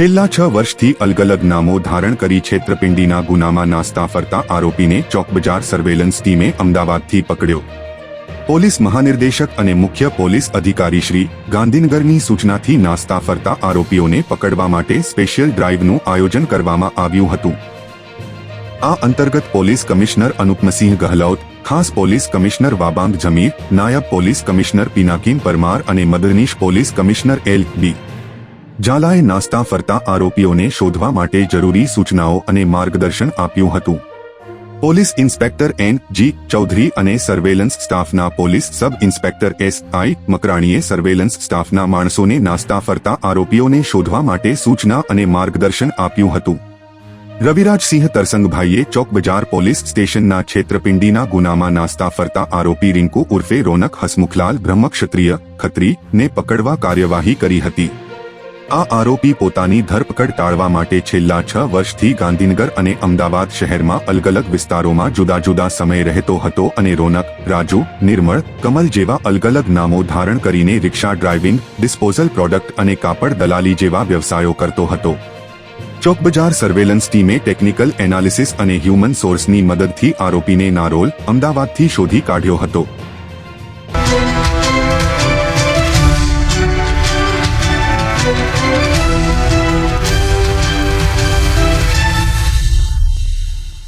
છેલ્લા છ વર્ષથી અલગ અલગ નામો ધારણ કરી છેતરપિંડીના ગુનામાં નાસ્તા ફરતા આરોપીને ચોકબજાર સર્વેલન્સ ટીમે અમદાવાદથી પકડ્યો. પોલીસ મહાનિર્દેશક અને મુખ્ય પોલીસ અધિકારી શ્રી ગાંધીનગરની સૂચનાથી નાસ્તા ફરતા આરોપીઓને પકડવા માટે સ્પેશિયલ ડ્રાઇવનું આયોજન કરવામાં આવ્યું હતું. આ અંતર્ગત પોલીસ કમિશનર અનુપમસિંહ ગહલોત, ખાસ પોલીસ કમિશનર વાબાંગ જમીર, નાયબ પોલીસ કમિશનર પિનાકીન પરમાર અને મદદનીશ પોલીસ કમિશનર એલ બી. ઝાલાએ નાસ્તા ફરતા આરોપીઓને શોધવા માટે જરૂરી સૂચનાઓ અને માર્ગદર્શન આપ્યું હતું. Police inspector N G Chaudhary અને સર્વેલન્સ સ્ટાફના police sub inspector S I મકરાણીએ surveillance સ્ટાફના માણસોને નાસ્તા ફરતા આરોપીઓને શોધવા માટે સૂચના અને માર્ગદર્શન આપ્યું હતું. રવિરાજસિંહ તરસંગભાઈએ ચોક બજાર પોલીસ સ્ટેશનના છેતરપિંડીના ગુનામાં નાસ્તા ફરતા આરોપી રિંકુ ઉર્ફે રોનક હસમુખલાલ બ્રહ્મક્ષત્રિય ખત્રી ને પકડવા કાર્યવાહી કરી હતી. આ આરોપી પોતાની ધરપકડ ટાળવા માટે છેલ્લા છ વર્ષથી ગાંધીનગર અને અમદાવાદ શહેરમાં અલગ અલગ વિસ્તારોમાં જુદા જુદા સમય રહેતો હતો અને રોનક, રાજુ, નિર્મળ, કમલ જેવા અલગ અલગ નામો ધારણ કરીને રિક્ષા ડ્રાઇવિંગ, ડિસ્પોઝલ પ્રોડક્ટ અને કાપડ દલાલી જેવા વ્યવસાયો કરતો હતો. ચોકબજાર સર્વેલન્સ ટીમે ટેકનિકલ એનાલિસિસ અને હ્યુમન સોર્સની મદદથી આરોપીને નારોલ, અમદાવાદથી શોધી કાઢ્યો હતો.